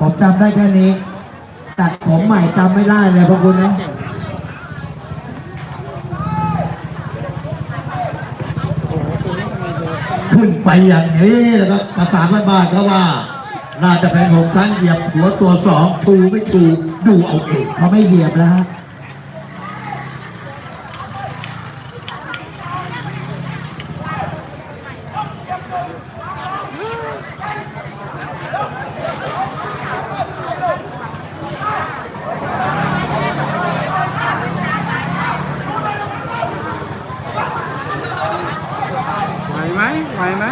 ผมจำได้แค่นี้ ตัดผมใหม่จำไม่ได้เลยพวกคุณนะขึ้นไปอย่างนี้แล้วก็ภาษาบ้านๆก็ว่า น่าจะเป็นหกชั้นเหยียบหัวตัวสองชูไม่ชูดูเอาเองเขาไม่เหยียบแล้วฮะไหวไหมไหวไหม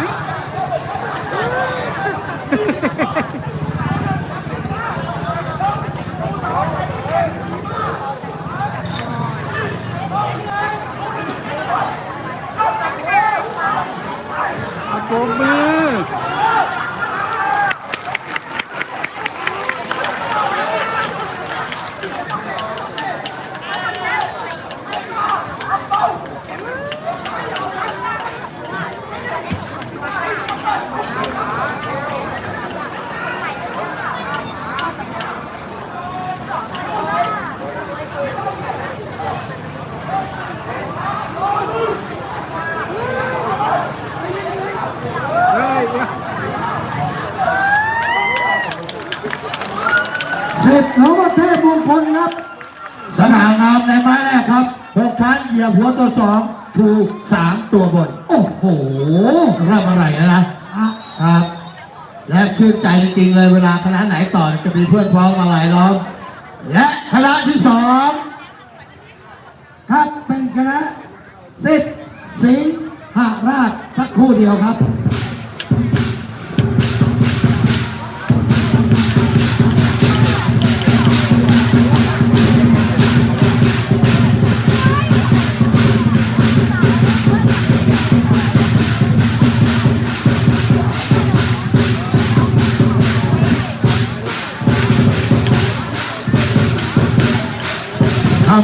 เอาโบกมือ เฮ้ย เสร็จแล้วก็เทพมงคลครับ สนามงามในไม้แรกครับหกชั้นเหยียบหัวตัวสองชูสามตัวบน โอ้โหเริ่มอะไรแล้วนะอะครับ และชื่นใจจริงๆเลยเวลาคณะไหนต่อจะมีเพื่อนพ้องมาหลายล้อม และคณะที่สองครับเป็นคณะสิทธิ์สิงหราชสักครู่เดียวครับ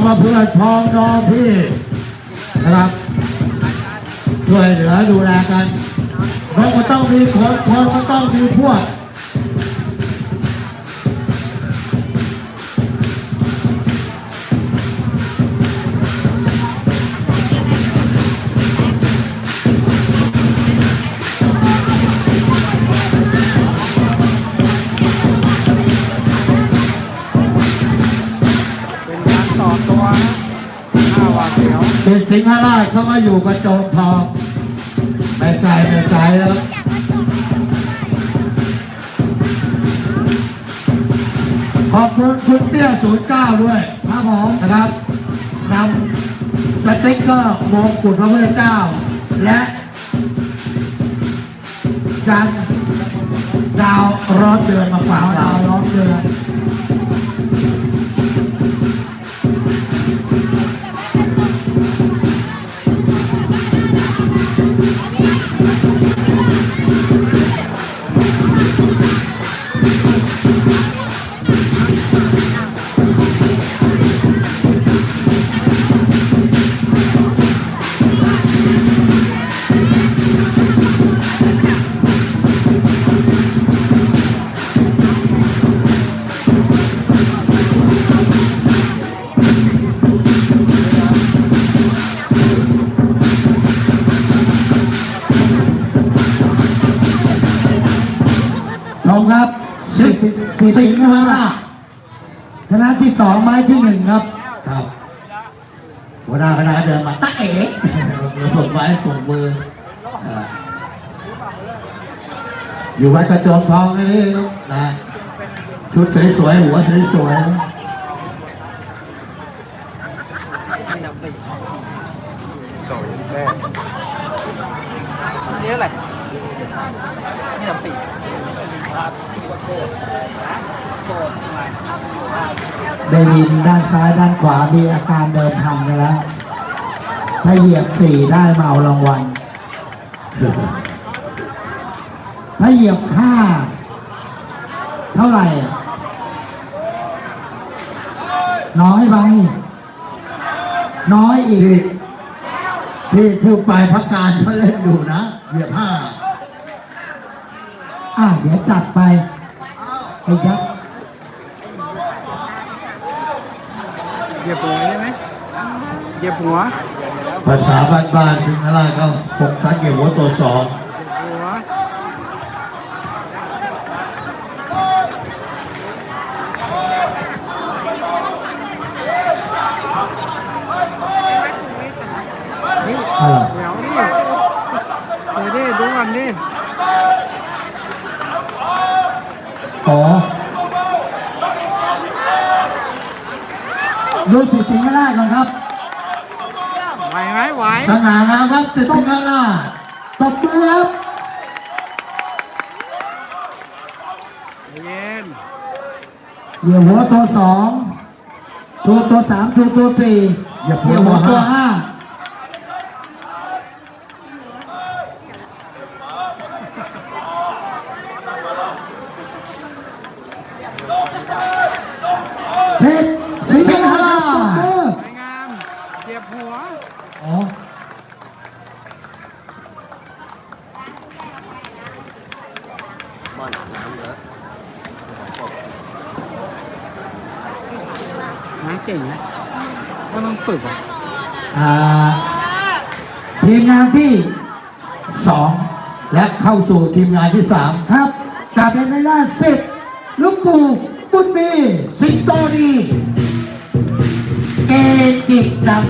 มาเพื่อพ้องน้องพี่นะครับช่วยเหลือดูแลกันเราะมันต้องมีคนคนมันต้องมีพวก สิงหราชเขามาอยู่กับโจมทองไม่ไกลไม่ไกลแล้วขอบคุณคุณเตี้ยศูนย์เก้าด้วยครับผมนะครับนำสติ๊กเกอร์มงกุฎพระพุทธเจ้า และจันทร์ดาวร้อนเดือนมาฝากดาเราวล้อมเดือน สิงหราชคณะที่สองไม้ที่หนึ่งครับ ครับหัวหน้าคณะเดินมาตะเอ๋ส่งไม้ส่งมืออ่าอยู่วัดกระโจมทองนี่นะชุดสวยๆหัวสวยๆ นี่เท่าไหร่นี่ลำปี ได้ยินด้านซ้ายด้านขวามีอาการเดินทางกันแล้ว ถ้าเหยียบสี่ได้มาเอารางวัล ถ้าเหยียบห้าเท่าไหร่ น้อยไป น้อยอีกที่พูดไปพักการเขาเล่นอยู่นะ เหยียบห้าอะเดี๋ยวจัดไป ถูรับเหยียบหัวได้ไหมเหยียบหัว ภาษาบ้านๆซึ่งอะไรก็ปกรั้งเหยียบหัวตัวสองหัวเดี๋ยวนี่เดี๋ยวนี้ดูกันนี่ ดูสิสิงห์ราชก่อนครับไหวไหมไหวสง่างามครับสิทธิราชตบมือครับเย็นเหยียบหัวตัวสองชูตัวสามชูตัวสี่เหยียบเหหัยีวยบหัวตัตัววห้า ห้าเทศสิงห์ราชตบมือ สวยงามเหยียบหัว อ๋อ น้าเก่งนะก็ต้องฝึกอะอ่าทีมงานที่สองและเข้าสู่ทีมงานที่สามครับกลับเป็นในด้านสิบลูกปูบุญมีสิงโตดีเกจิดัง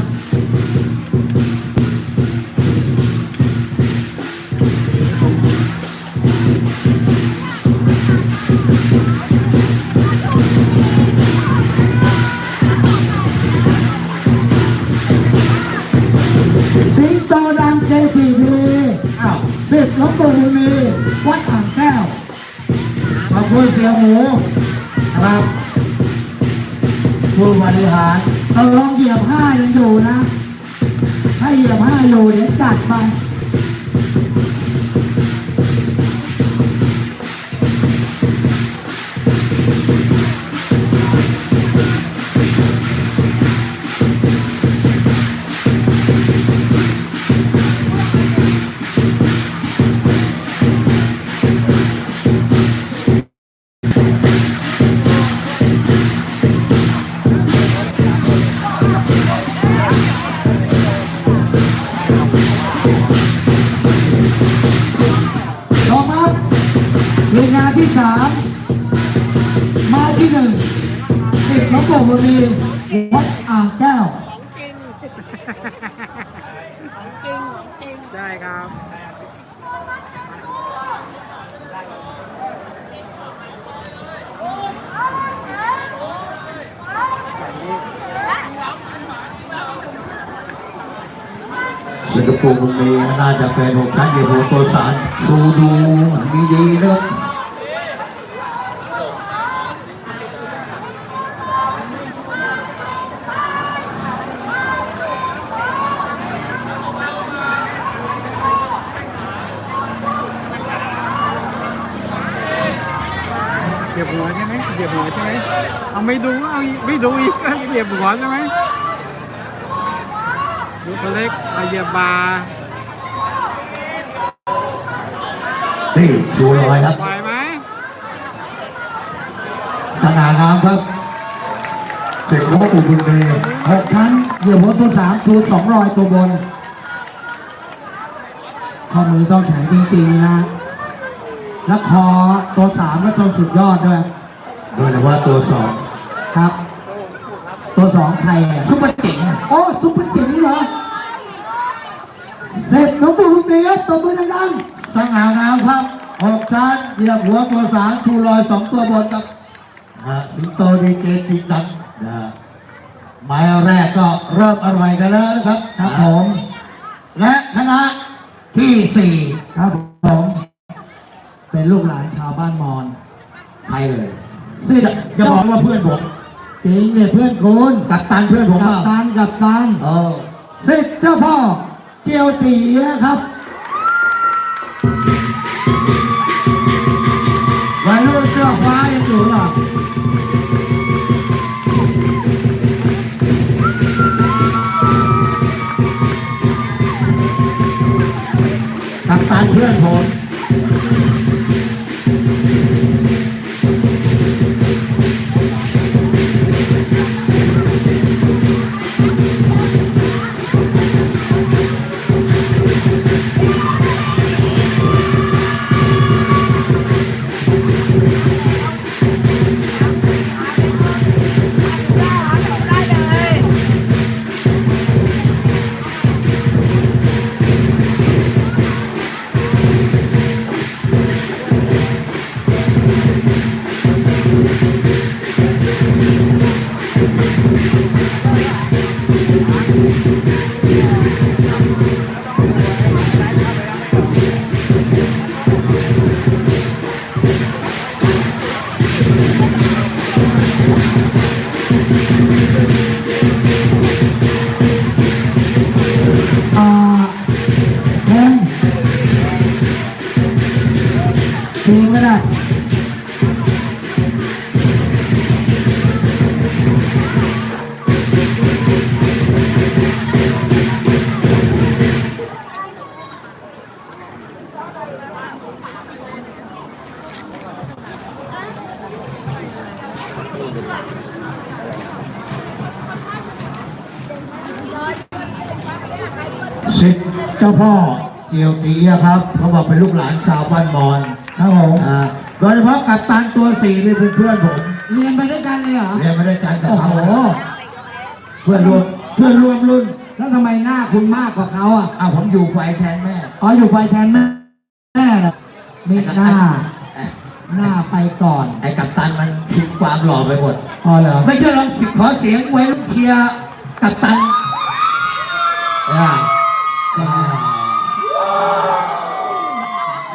ริหารเออลองเหยียบห้ายังอยู่นะ ให้เหยียบห้าอยู่เดี๋ยวจัดไป งานที่สามมาที่หนึ่งสิบลูกปู่บุญมีวัดอ่างแก้วใช่ครับสิงคโปร์มุมนี้น่าจะเป็นหกชั้นเกี่ยวหัวตัวสารชูดูมีดีนะครับ เหยียบหัวใช่ไหมเหยียบหัวใช่ไหม เอาไม่ดูเอาอีกไม่ดูอีกเหยียบหัวใช่ไหมลูกตัวเล็กเอาเหยียบบานี่ชูลอยครับไหวไหมสง่างามครับเด็กหลวงปู่บุญมีหกชั้นเหยียบหัวตัวสามชูสองรอยตัวบน ข้อมือต้องแข็งจริงๆนะแล้วคอตัวสามก็ต้องสุดยอดด้วย โดยเฉพาะตัวสองครับ ตัวสองใครอะซุปเปอร์เจ๋งโอ้ซุปเปอร์จิ๋งเหรอ เสร็จหลวงปู่บุญมีครับตัวมือดังสง่างามครับหกชั้นเหยียบหัวตัวสามชูลอยสองตัวบนครับนะสิงโตดีเกติดังนะหมายแรกก็เริ่มอร่อยกันแล้วนะครับๆครับผม และคณะที่สี่ครับผม เป็นลูกหลานชาวบ้านมอญ ใครเลย สิทอย่าธิ์อย่าบอกว่าเพื่อนผมจริงเนี่ยเพื่อนคุณกัปตันเพื่อนผมกับว่าตันกับตันเออสิทธิ์เจ้าพ่อเจียวตีนะครับวัยรุ่นเสื้อฟ้ายังอยู่หรอกัปตันเพื่อนผม สิทธิ์เจ้าพ่อเจียวตีอะครับ เขาบอกเป็นลูกหลานชาวบ้านมอนครับผม อ่าโดยเฉพาะกัปตันตัวสี่นี่เป็นเพื่อนผมเรียนไปด้วยกันเลยเหรอ เรียนมาด้วยกันกับโอ้เขาโห เพื่อนรวมเพื่อนร่วมรุ่นแล้วทำไมหน้าคุณมากกว่าเขาอะอ้าวผมอยู่ไฟแทนแม่ อ๋ออยู่ไฟแทนแม่แม่เหรอมีหน้า หน้าไปก่อน ไอ้กัปตันมันชิงความหล่อไปหมด อ๋อเหรอ ไม่ใช่ลองสิขอเสียงไว้ลูกเชียร์กัปตันอ่าอ่า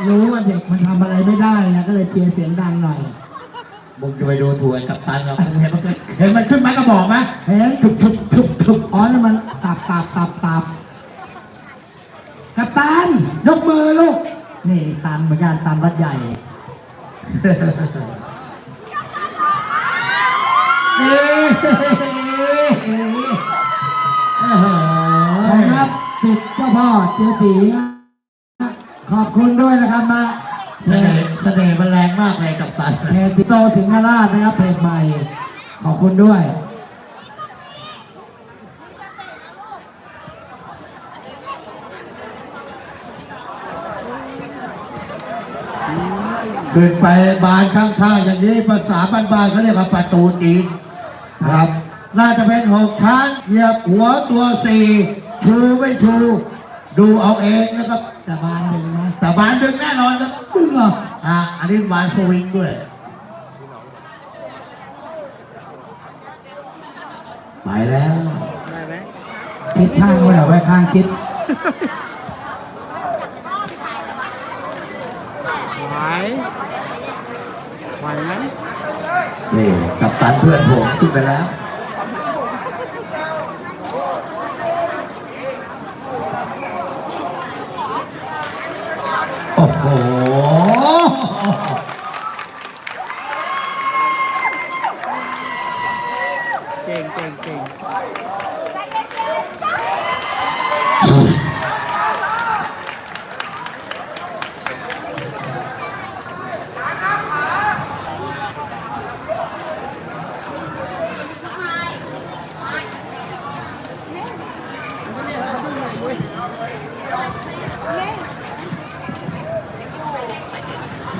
รู้ว่าเด็กมันทำอะไรไม่ได้นะก็เลยเชียร์เสียงดังหน่อยมึงจะไปดูถูกไอ้กัปตันเหรอมึงเห็นมันขึ้นเห็นมันขึ้นไม้กระบอกไหมเห็น ทุบทุบทุบทุบอ๋อแล้วมันตับตับตับตับกัปตันยกมือลูก นี่ตันเหมือนกันตันวัดใหญ่นี่โอ้โหนะ ครับจิตเจ้าพ่อเจียวตีขอบคุณด้วยนะครับมาเสน่ห์เสน่ห์มันแรงมากเลยกับตันเพจติโตสิงหราชนะครับเพจใหม่ ขอบคุณด้วย ขึ้นไปบานข้างๆ อย่างนี้ภาษาบ้านๆเขาเรียกว่าประตูจีนครับ น่าจะเป็นหกชั้นเหยียบหัวตัวสี่ชูไม่ชู ดูเอาเองนะครับแต่บานหนึ่งนะแต่บานดึงแน่นอนครับตึ้งเหรออะอันนี้บานสวิงด้วยไปแล้วได้ไหมชิดข้างไว้หน่อยไว้ข้างชิดไหวไหวไหม นี่ กับตันเพื่อนผมขึ้นไปแล้ว โอ้โห เก่งเก่งเก่ง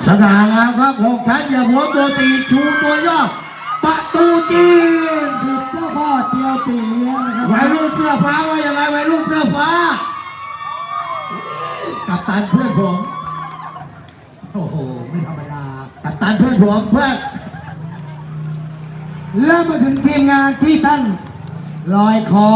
ส ง่างามครับหกชั้นเหยียบหัวตัวตีชูตัวยอดประตูจีนจิตเจ้าพ่อเจียวตีนะครับวัยรุ่นเสื้อฟ้าว่าอย่างไรวัยรุ่นเสื้อฟ้า กับตันเพื่อนผม โอ้โห ไม่ธรรมดา กับตันเพื่อนผมเพื่อนเริ่มมาถึงทีมงานที่ท่านลอยคอ